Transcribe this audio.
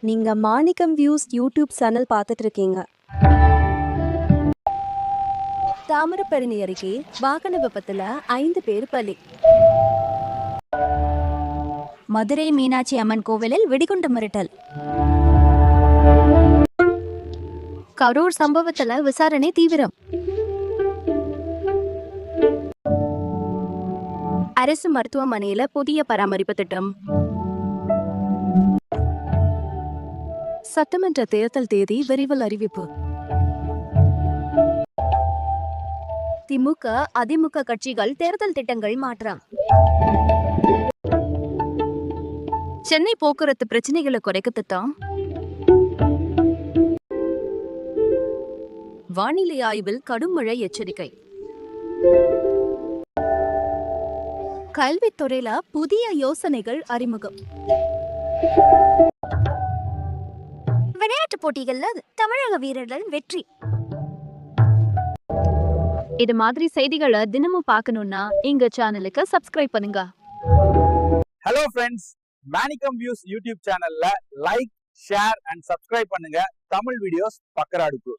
நீங்க மாணிக்கம் views YouTube channel பார்த்துட்டு இருக்கீங்க தாமிரபரணி அருகே வாகன விபத்துல ஐந்து பேர் பலி. மதுரை மீனாட்சி அம்மன் கோவிலில் வெடிகுண்டு மிரட்டல். கரூர் சம்பவத்துல விசாரணை தீவிரம். அரசு மருத்துவமனையில புதிய பராமரிப்பு திட்டம். சட்டமன்ற தேர்தல் தேதி விரைவில் அறிவிப்பு. திமுக அதிமுக கட்சிகள் தேர்தல் திட்டங்கள் மாற்றம். சென்னை போக்குவரத்து பிரச்சனைகளை குறைக்க திட்டம். வானிலை ஆய்வில் கடும் மழை எச்சரிக்கை. கல்வித்துறையில புதிய யோசனைகள் அறிமுகம். போட்டிகள்ல தமிழக வீரர்கள் வெற்றி. இது மாதிரி செய்திகளை தினமும் பார்க்கணும்னா எங்க சேனலுக்கு சப்ஸ்கிரைப் பண்ணுங்க. Hello friends Manikam views YouTube சேனல்ல லைக் ஷேர் அண்ட் சப்ஸ்கிரைப் பண்ணுங்க. தமிழ் வீடியோஸ் பக்கராடுப்பு